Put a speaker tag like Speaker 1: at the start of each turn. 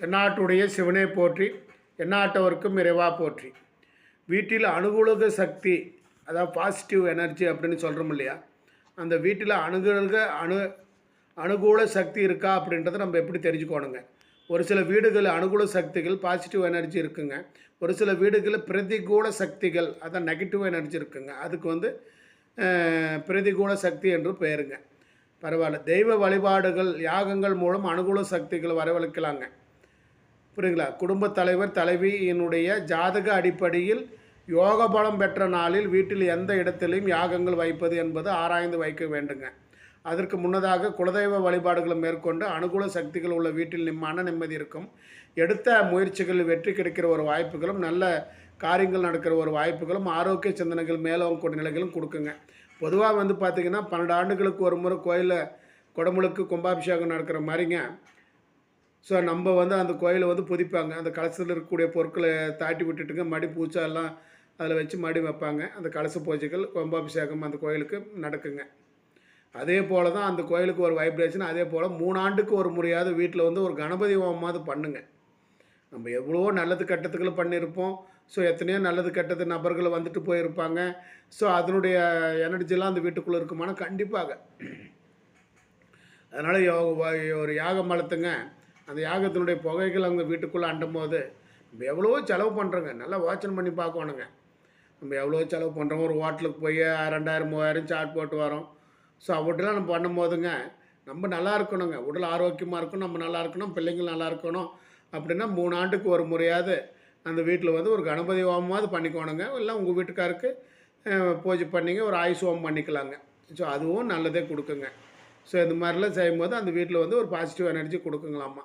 Speaker 1: என்னாட்டுடைய சிவனை போற்றி எந்நாட்டவருக்கும் இறைவா போற்றி. வீட்டில் அனுகூலக சக்தி அதாவது பாசிட்டிவ் எனர்ஜி அப்படின்னு சொல்கிறோம் இல்லையா? அந்த வீட்டில் அணுகுலக அணு அனுகூல சக்தி இருக்கா அப்படின்றத நம்ம எப்படி தெரிஞ்சுக்கோணுங்க? ஒரு சில வீடுகள் அனுகூல சக்திகள் பாசிட்டிவ் எனர்ஜி இருக்குங்க. ஒரு சில வீடுகளில் பிரதிகூல சக்திகள் அதான் நெகட்டிவ் எனர்ஜி இருக்குங்க. அதுக்கு வந்து பிரதிகூல சக்தி என்று பெயருங்க. பரவாயில்ல. தெய்வ வழிபாடுகள் யாகங்கள் மூலம் அனுகூல சக்திகள் வரவழைக்கலாங்க. புரியுங்களா குடும்பத் தலைவர் தலைவியினுடைய ஜாதக அடிப்படையில் யோக பலம் பெற்ற நாளில் வீட்டில் எந்த இடத்திலும் யாகங்கள் வைப்பது என்பது ஆராய்ந்து வைக்க வேண்டுங்க. அதற்கு முன்னதாக குலதெய்வ வழிபாடுகளை மேற்கொண்டு அனுகூல சக்திகள் உள்ள வீட்டில் நிம்மன நிம்மதி இருக்கும். எடுத்த முயற்சிகளில் வெற்றி கிடைக்கிற ஒரு வாய்ப்புகளும் நல்ல காரியங்கள் நடக்கிற ஒரு வாய்ப்புகளும் ஆரோக்கிய சிந்தனைகள் மேலோங்கக்கூடிய நிலைகளும் கொடுக்குங்க. பொதுவாக வந்து பார்த்திங்கன்னா பன்னெண்டு ஆண்டுகளுக்கு ஒரு முறை கோயிலில் குடமுழுக்கு கும்பாபிஷேகம் நடக்கிற மாதிரிங்க. ஸோ நம்ம வந்து அந்த கோயிலை வந்து புதிப்பாங்க. அந்த கலசத்தில் இருக்கக்கூடிய பொருட்களை தாட்டி விட்டுட்டுங்க மடி பூச்சா எல்லாம் அதில் வச்சு மடி வைப்பாங்க. அந்த கலச பூஜைகள் கும்பாபிஷேகம் அந்த கோயிலுக்கு நடக்குங்க. அதே போல் தான் அந்த கோயிலுக்கு ஒரு வைப்ரேஷன் அதே போல் மூணு ஆண்டுக்கு ஒரு முறையாவது வீட்டில் வந்து ஒரு கணபதி ஹோமமாவது பண்ணுங்க. நம்ம எவ்வளோ நல்லது கட்டத்துக்குள்ள பண்ணியிருப்போம் ஸோ எத்தனையோ நல்லது கெட்டது நபர்கள் வந்துட்டு போயிருப்பாங்க. ஸோ அதனுடைய எனர்ஜிலாம் அந்த வீட்டுக்குள்ளே இருக்குமானா கண்டிப்பாக. அதனால் யோக ஒரு யாகம் வளர்த்துங்க அந்த யாகத்தினுடைய புகைகள் அவங்க வீட்டுக்குள்ளே அண்டும் போது நம்ம எவ்வளோ செலவு பண்ணுறோங்க நல்லா யோசனை பண்ணி பார்க்கணுங்க. நம்ம எவ்வளோ செலவு பண்ணுறோம் ஒரு ஹோட்டலுக்கு போய் ரெண்டாயிரம் மூவாயிரம் சாட் போட்டு வரோம். ஸோ அவட்டெல்லாம் நம்ம பண்ணும்போதுங்க நம்ம நல்லா இருக்கணுங்க. உடல் ஆரோக்கியமாக இருக்கணும் நம்ம நல்லா இருக்கணும் பிள்ளைங்கள் நல்லா இருக்கணும் அப்படின்னா மூணு ஆண்டுக்கு ஒரு முறையாவது அந்த வீட்டில் வந்து ஒரு கணபதி ஹோமமாவது பண்ணிக்கோணுங்க. இல்லை உங்கள் வீட்டுக்காருக்கு பூஜை பண்ணிங்க ஒரு ஆயுஷ் ஹோமம் பண்ணிக்கலாங்க. ஸோ அதுவும் நல்லதே கொடுக்குங்க. ஸோ இந்த மாதிரிலாம் செய்யும்போது அந்த வீட்டில் வந்து ஒரு பாசிட்டிவ் எனர்ஜி கொடுக்குங்களாம்மா